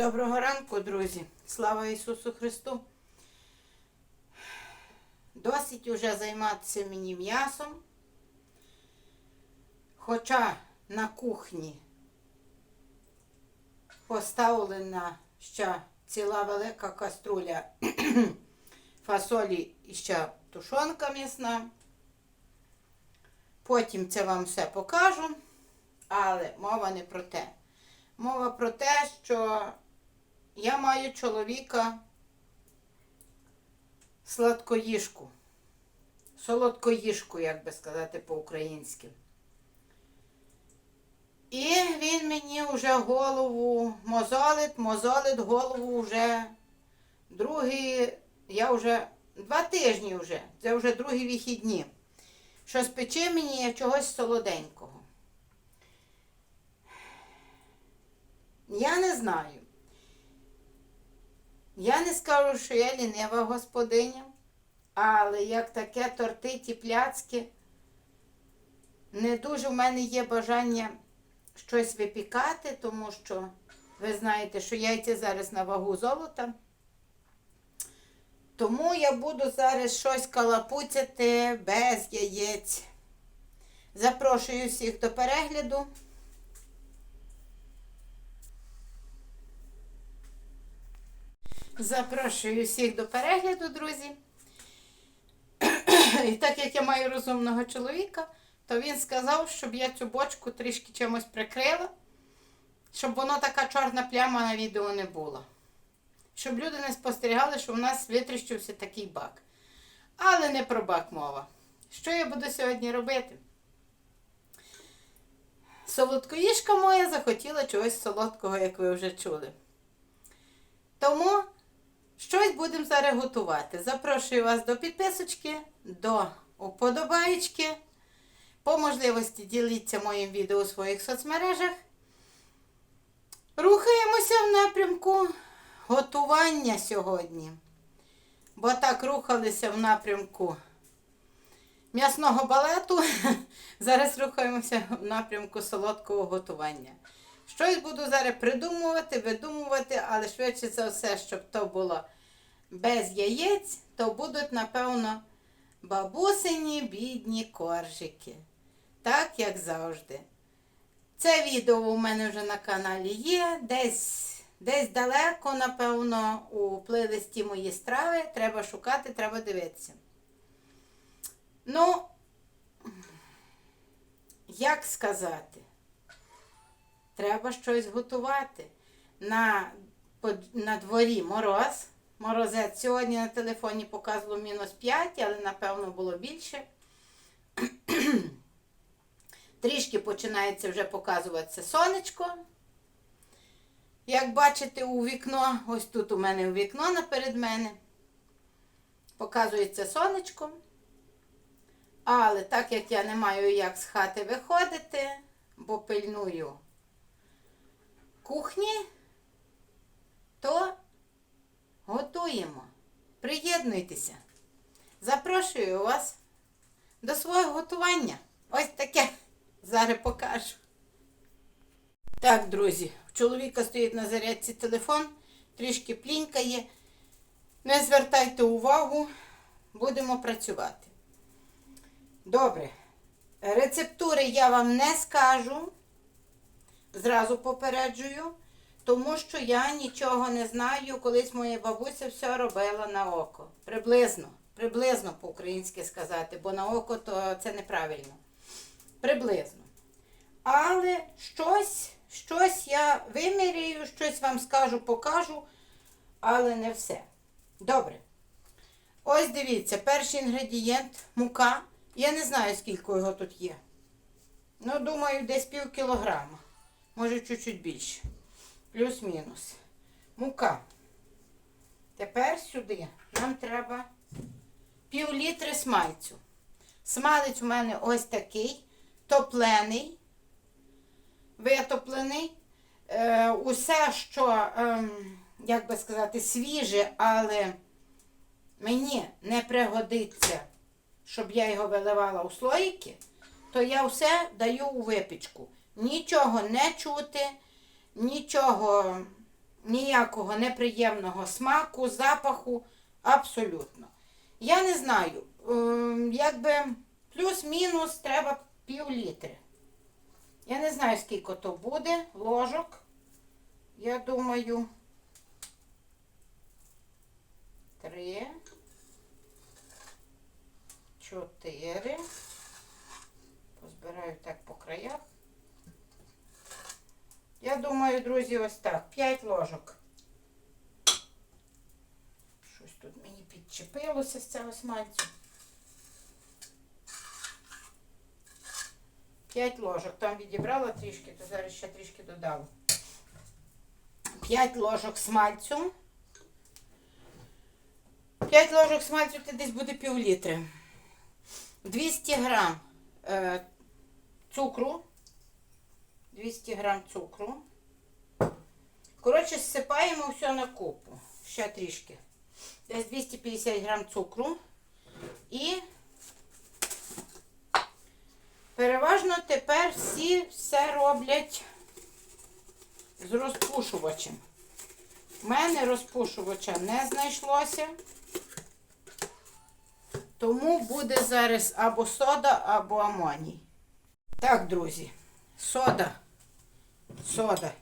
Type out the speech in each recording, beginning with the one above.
Доброго ранку, друзі! Слава Ісусу Христу! Досить уже займатися мені м'ясом. Хоча на кухні поставлена ще ціла велика каструля фасолі і ще тушонка м'ясна. Потім це вам все покажу, але мова не про те. Мова про те, що я маю чоловіка сладкоїжку. Солодкоїжку, як би сказати по-українськи. І він мені вже голову мозолить, мозолить голову вже другий, я вже два тижні вже, це вже другі вихідні. Що спече мені чогось солоденького. Я не знаю. Я не скажу, що я лінива господиня, але як таке торти ті пляцки, не дуже в мене є бажання щось випікати, тому що ви знаєте, що яйця зараз на вагу золота. Тому я буду зараз щось калапуцяти без яєць. Запрошую всіх до перегляду. Запрошую всіх до перегляду, друзі. І так як я маю розумного чоловіка, то він сказав, щоб я цю бочку трішки чимось прикрила, щоб воно така чорна пляма на відео не була. Щоб люди не спостерігали, що в нас витріщився такий бак. Але не про бак мова. Що я буду сьогодні робити? Солодкоїжка моя захотіла чогось солодкого, як ви вже чули. Тому щось будемо зараз готувати. Запрошую вас до підписочки, до уподобаєчки. По можливості діліться моїм відео у своїх соцмережах. Рухаємося в напрямку готування сьогодні. Бо так рухалися в напрямку м'ясного балету. Зараз рухаємося в напрямку солодкого готування. Щось буду зараз придумувати, видумувати, але швидше за все, щоб то було без яєць, то будуть, напевно, бабусині бідні коржики. Так, як завжди. Це відео у мене вже на каналі є. Десь десь далеко, напевно, у плейлисті мої страви. Треба шукати, треба дивитися. Ну, як сказати? Треба щось готувати. На, на дворі мороз. Морозець сьогодні на телефоні показувало мінус 5, але напевно було більше. Трішки починається вже показуватися сонечко. Як бачите, у вікно, ось тут у мене у вікно наперед мене, показується сонечко. Але так як я не маю як з хати виходити, бо пильную кухні, то готуємо. Приєднуйтеся. Запрошую вас до свого готування. Ось таке. Зараз покажу. Так, друзі, у чоловіка стоїть на зарядці телефон, трішки плінкає. Не звертайте увагу, будемо працювати. Добре. Рецептури я вам не скажу. Зразу попереджую, тому що я нічого не знаю. Колись моя бабуся все робила на око. Приблизно, приблизно по-українськи сказати, бо на око то це неправильно. Приблизно. Але щось, щось я вимірюю, щось вам скажу, покажу, але не все. Добре. Ось дивіться, перший інгредієнт мука. Я не знаю, скільки його тут є. Ну, думаю, десь пів кілограма. Може, чуть-чуть більше. Плюс-мінус. Мука. Тепер сюди нам треба пів літри смальцю. Смалець у мене ось такий, топлений, витоплений. Е, усе, що, е, як би сказати, свіже, але мені не пригодиться, щоб я його виливала у слоїки, то я все даю у випічку. Нічого не чути, нічого ніякого неприємного смаку, запаху. Абсолютно. Я не знаю, ем, якби плюс-мінус треба пів літри. Я не знаю, скільки то буде ложок. Я думаю. Три. Чотири. Позбираю так по краях. Я думаю, друзі, ось так. П'ять ложок. Щось тут мені підчепилося з цього смальцю. П'ять ложок. Там відібрала трішки, то зараз ще трішки додала. П'ять ложок смальцю. П'ять ложок смальцю це десь буде пів літри. 200 грам е, цукру. 200 грам цукру. Коротше, зсипаємо все на купу. Ще трішки. Десь 250 грам цукру. І переважно тепер всі все роблять з розпушувачем. У мене розпушувача не знайшлося. Тому буде зараз або сода, або амоній. Так, друзі, сода. Сода.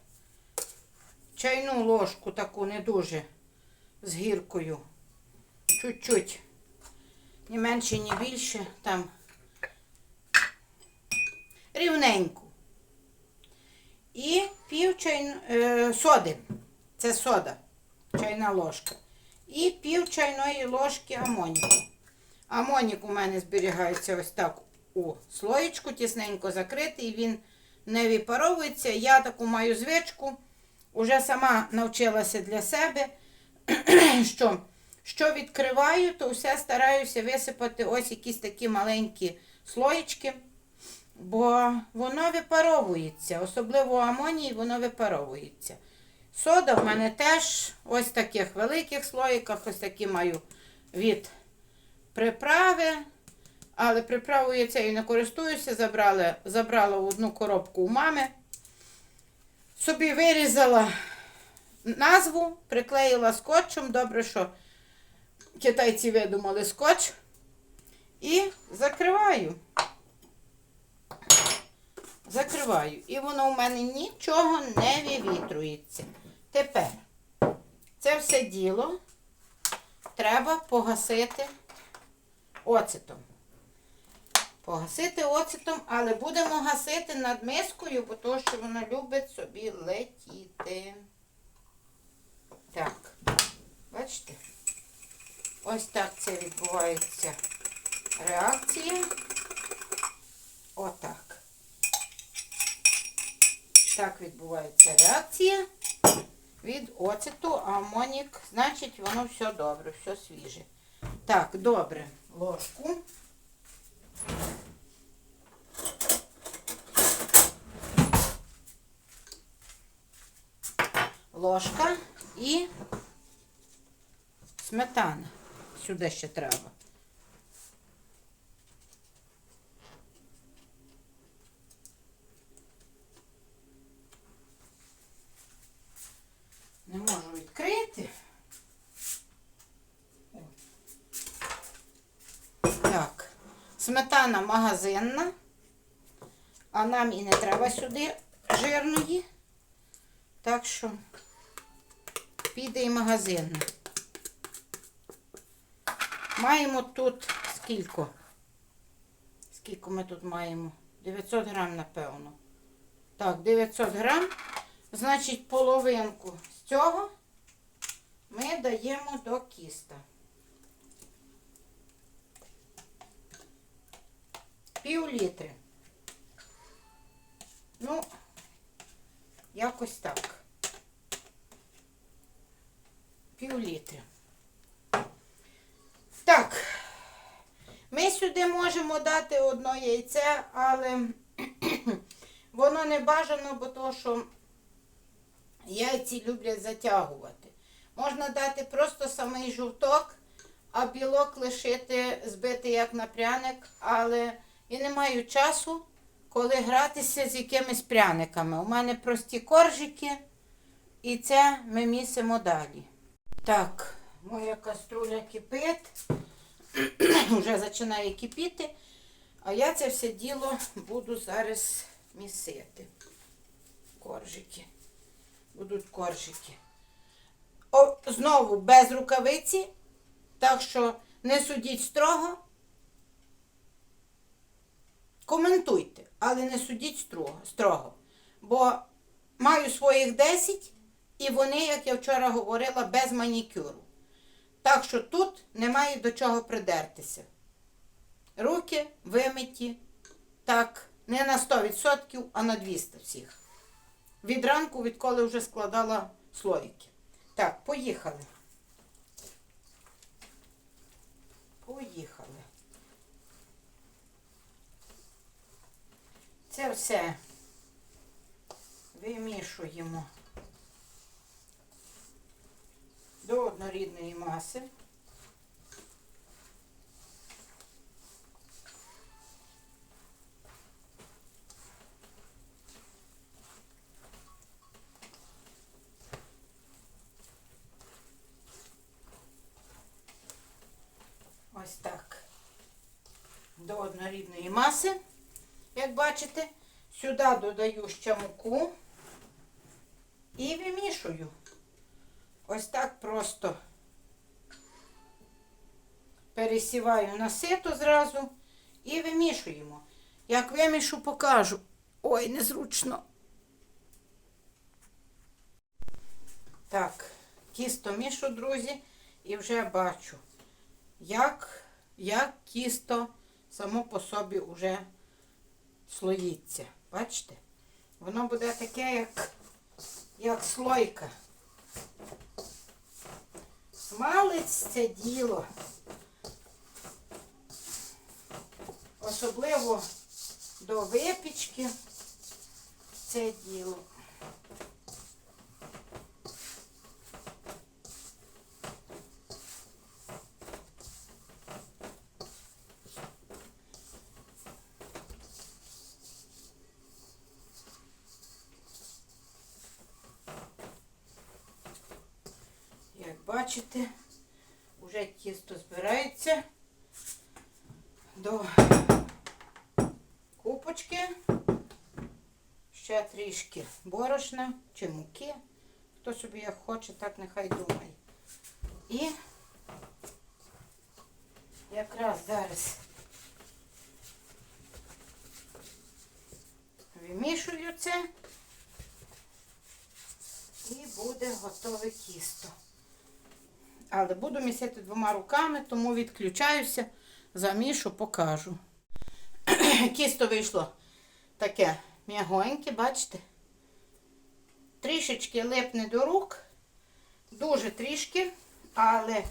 Чайну ложку таку не дуже з гіркою. Чуть-чуть. Ні менше, ні більше. Там рівненьку. І пів чайну, е, соди. Це сода. Чайна ложка. І пів чайної ложки амоніку. Амонік у мене зберігається ось так у слоєчку, тісненько закритий, він не випаровується. Я таку маю звичку, уже сама навчилася для себе, що, що відкриваю, то все стараюся висипати ось якісь такі маленькі слоєчки, бо воно випаровується, особливо амоній, воно випаровується. Сода в мене теж ось таких великих слоїках, ось такі маю від приправи. Але приправою я цією не користуюся, забрала, забрала одну коробку у мами. Собі вирізала назву, приклеїла скотчем. Добре, що китайці видумали скотч. І закриваю. Закриваю. І воно у мене нічого не вивітрується. Тепер це все діло треба погасити оцетом. Погасити оцетом, але будемо гасити над мискою, бо то, що вона любить собі летіти. Так, бачите? Ось так це відбувається реакція. Отак. Так відбувається реакція від оцету, амонік, значить, воно все добре, все свіже. Так, добре, ложку. Ложка і сметана. Сюди ще треба. Не можу відкрити. Так, сметана магазинна, а нам і не треба сюди жирної. Так що піде і магазинна. Маємо тут скільки? Скільки ми тут маємо? 900 грам, напевно. Так, 900 грам. Значить, половинку з цього ми даємо до кіста. Пів літри. Ну, якось так. Пів літри. Так. Ми сюди можемо дати одно яйце, але воно не бажано, бо то, що яйці люблять затягувати. Можна дати просто самий жовток, а білок лишити, збити як на пряник, але я не маю часу, коли гратися з якимись пряниками. У мене прості коржики, І це ми місимо далі. Так, моя каструля кипить. Вже починає кипіти. А я це все діло буду зараз місити. Коржики. Будуть коржики. О, знову без рукавиці. Так що не судіть строго. Коментуйте, але не судіть строго. строго. Бо маю своїх 10, і вони, як я вчора говорила, без манікюру. Так що тут немає до чого придертися. Руки вимиті, так, не на 100%, а на 200 всіх. Від ранку, відколи вже складала слоїки. Так, поїхали. Поїхали. Це все вимішуємо до однорідної маси. Ось так. До однорідної маси. Як бачите, сюди додаю ще муку і вимішую. Ось так просто пересіваю на сито зразу і вимішуємо. Як вимішу, покажу. Ой, незручно. Так, тісто мішу, друзі, і вже бачу, як, як тісто само по собі вже слоїться. Бачите? Воно буде таке, як, як слойка. Смалець це діло. Особливо до випічки це діло. Як бачите, вже тісто збирається до купочки. Ще трішки борошна чи муки. Хто собі як хоче, так нехай думає. І якраз зараз вимішую це і буде готове тісто. Але буду місити двома руками, тому відключаюся, замішу, покажу. Тісто вийшло таке м'ягоньке, бачите? Трішечки липне до рук, дуже трішки, але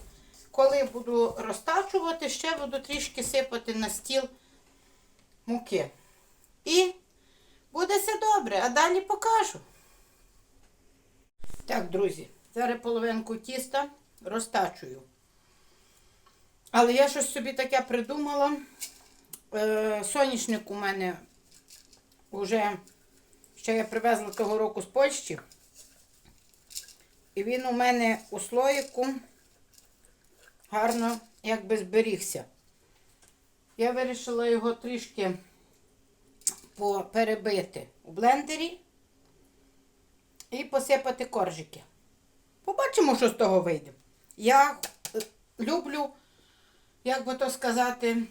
коли буду розтачувати, ще буду трішки сипати на стіл муки. І буде все добре, а далі покажу. Так, друзі, зараз половинку тіста розтачую. Але я щось собі таке придумала. Е, соняшник у мене вже ще я привезла того року з Польщі. І він у мене у слоїку гарно якби зберігся. Я вирішила його трішки перебити у блендері і посипати коржики. Побачимо, що з того вийде. Я е, люблю, як би то сказати,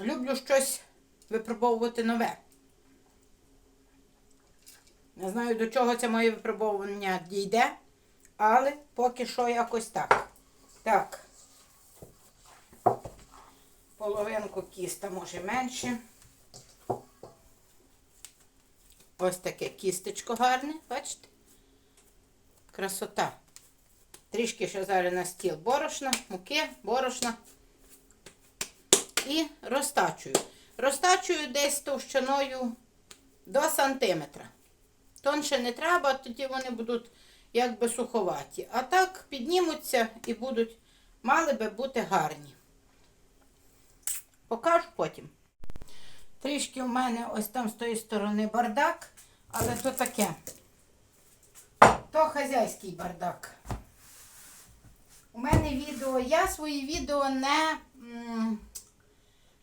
люблю щось випробовувати нове. Не знаю, до чого це моє випробовування дійде, але поки що якось так. Так. Половинку кіста, може менше. Ось таке кістечко гарне, бачите? Красота. Трішки ще зараз на стіл борошна, муки, борошна. І розтачую. Розтачую десь товщиною до сантиметра. Тонше не треба, тоді вони будуть якби суховаті. А так піднімуться і будуть, мали би бути гарні. Покажу потім. Трішки в мене ось там з тої сторони бардак, але то таке. то хазяйський бардак. У мене відео, я свої відео не,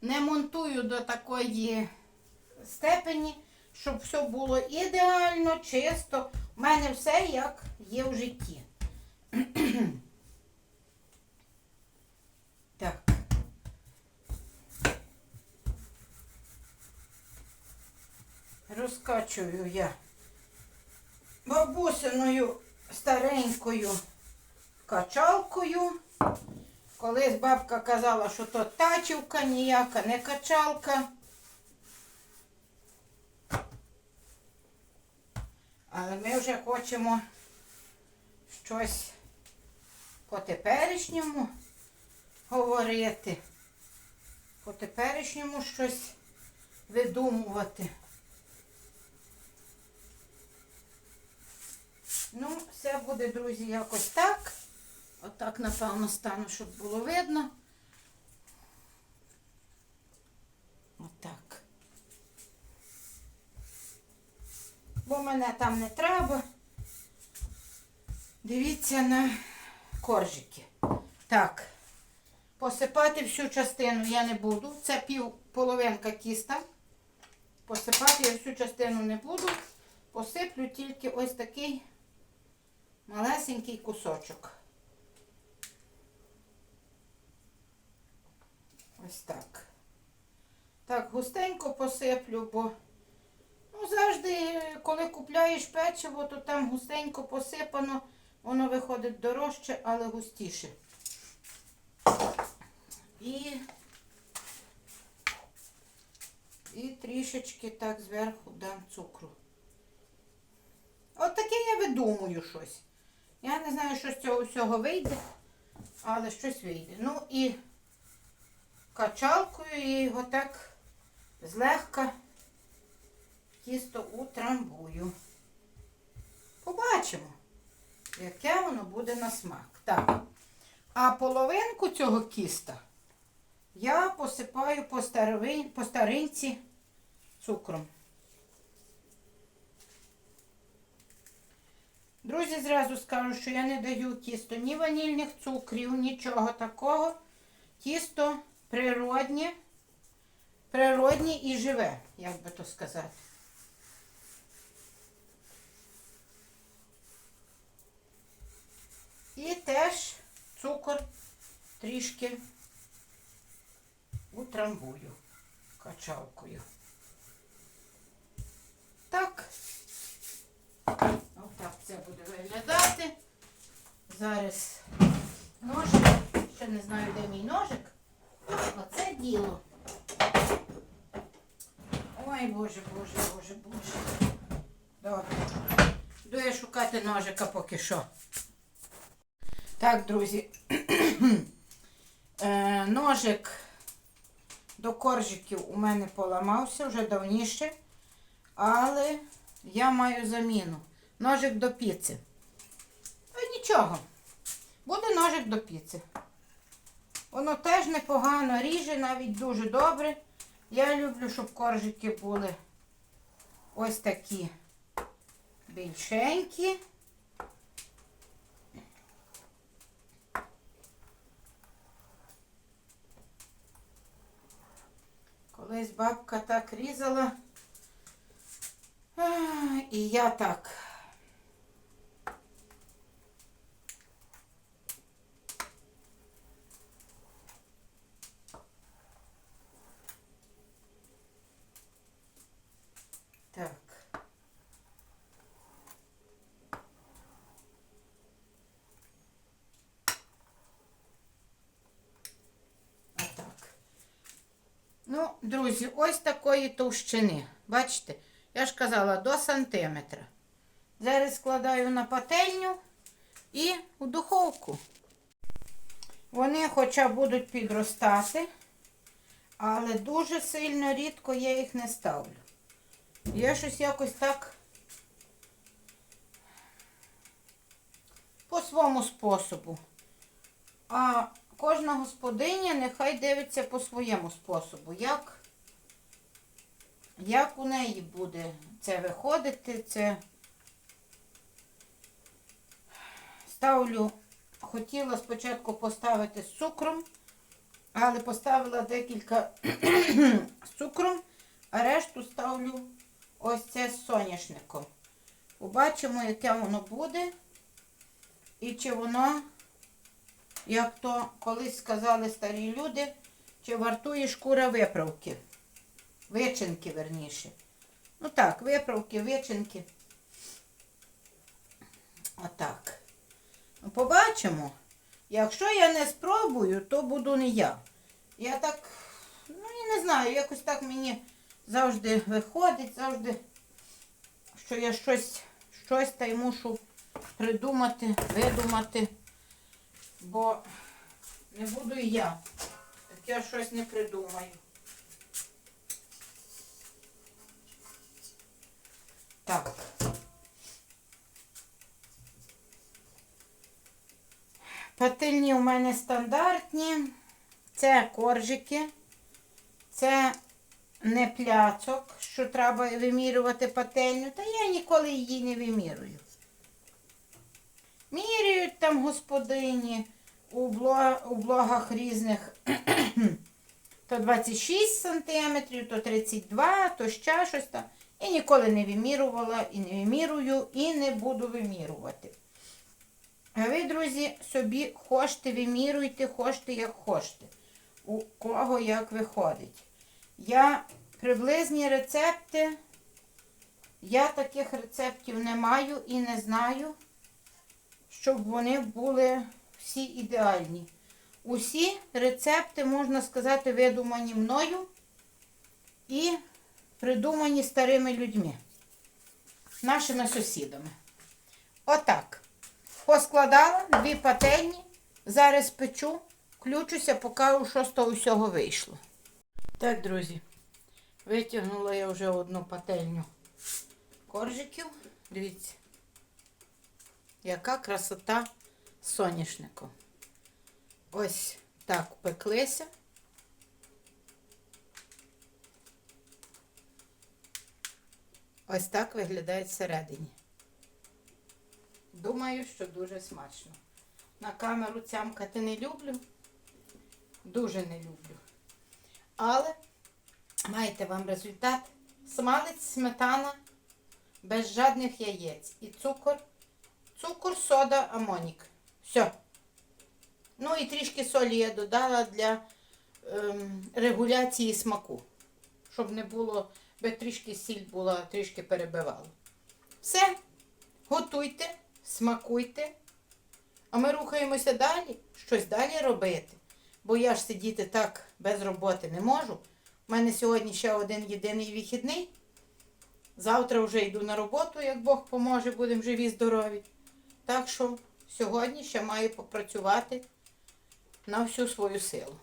не монтую до такої степені, щоб все було ідеально, чисто. У мене все як є в житті. так. Розкачую я бабусиною старенькою качалкою. Колись бабка казала, що то тачівка ніяка, не качалка. Але ми вже хочемо щось по теперішньому говорити. По теперішньому щось видумувати. Ну, все буде, друзі, якось так. Отак, напевно, стану, щоб було видно. Отак. Бо мене там не треба. Дивіться на коржики. Так. Посипати всю частину я не буду. Це пів половинка кіста. Посипати я всю частину не буду. Посиплю тільки ось такий малесенький кусочок. Ось так. Так, густенько посиплю, бо ну, завжди, коли купляєш печиво, то там густенько посипано, воно виходить дорожче, але густіше. І, і трішечки так зверху дам цукру. От таке я видумую щось. Я не знаю, що з цього всього вийде, але щось вийде. Ну і качалкою я його так злегка тісто утрамбую. Побачимо, яке воно буде на смак. Так. А половинку цього кіста я посипаю по, старовин, по старинці цукром. Друзі, зразу скажу, що я не даю тісто ні ванільних цукрів, нічого такого. Тісто природнє, природнє і живе, як би то сказати. І теж цукор трішки утрамбую качалкою. Так. Отак це буде виглядати. Зараз ножик. Ще не знаю, де мій ножик. Оце діло. Ой, Боже, Боже, Боже, Боже. Добре. Йду я шукати ножика поки що. Так, друзі. Е, Ножик до коржиків у мене поламався вже давніше, але я маю заміну. Ножик до піци. Ну нічого. Буде ножик до піци. Воно теж непогано ріже, навіть дуже добре. Я люблю, щоб коржики були ось такі більшенькі. Колись бабка так різала. І я так. Отак. Ну, друзі, ось такої товщини. Бачите? Я ж казала, до сантиметра. Зараз складаю на пательню і у духовку. Вони хоча будуть підростати, але дуже сильно рідко я їх не ставлю. Я щось якось так по своєму способу. А кожна господиня нехай дивиться по своєму способу, як, як у неї буде це виходити, це ставлю, хотіла спочатку поставити з цукром, але поставила декілька з цукром, а решту ставлю ось це з соняшником. Побачимо, яке воно буде. І чи воно, як то колись сказали старі люди, чи вартує шкура виправки. Вичинки, верніше. Ну так, виправки, вичинки. Отак. Ну, побачимо. Якщо я не спробую, то буду не я. Я так, ну я не знаю, якось так мені завжди виходить, завжди, що я щось, щось та й мушу придумати, видумати, бо не буду і я. Так я щось не придумаю. Так. Пательні у мене стандартні. Це коржики. Це не пляцок, що треба вимірювати пательню. Та я ніколи її не вимірюю. Міряють там господині у, у блогах різних то 26 сантиметрів, то 32, то ще щось там. І ніколи не вимірювала, і не вимірюю, і не буду вимірювати. А ви, друзі, собі хочете, вимірюйте, хочете, як хочете. У кого як виходить. Я приблизні рецепти, я таких рецептів не маю і не знаю, щоб вони були всі ідеальні. Усі рецепти, можна сказати, видумані мною і придумані старими людьми, нашими сусідами. Отак. Поскладала дві пательні, зараз печу, включуся, покажу, що з того всього вийшло. Так, друзі, витягнула я вже одну пательню коржиків. Дивіться, яка красота соняшнику. Ось так пеклися. Ось так виглядає всередині. Думаю, що дуже смачно. На камеру цямкати не люблю. Дуже не люблю. Але маєте вам результат. Смалець, сметана, без жадних яєць. І цукор. Цукор, сода, амонік. Все. Ну і трішки солі я додала для ем, регуляції смаку. Щоб не було, би трішки сіль була, трішки перебивала. Все. Готуйте, смакуйте. А ми рухаємося далі, щось далі робити. Бо я ж сидіти так без роботи не можу. У мене сьогодні ще один єдиний вихідний. Завтра вже йду на роботу, як Бог поможе, будемо живі, здорові. Так що сьогодні ще маю попрацювати на всю свою силу.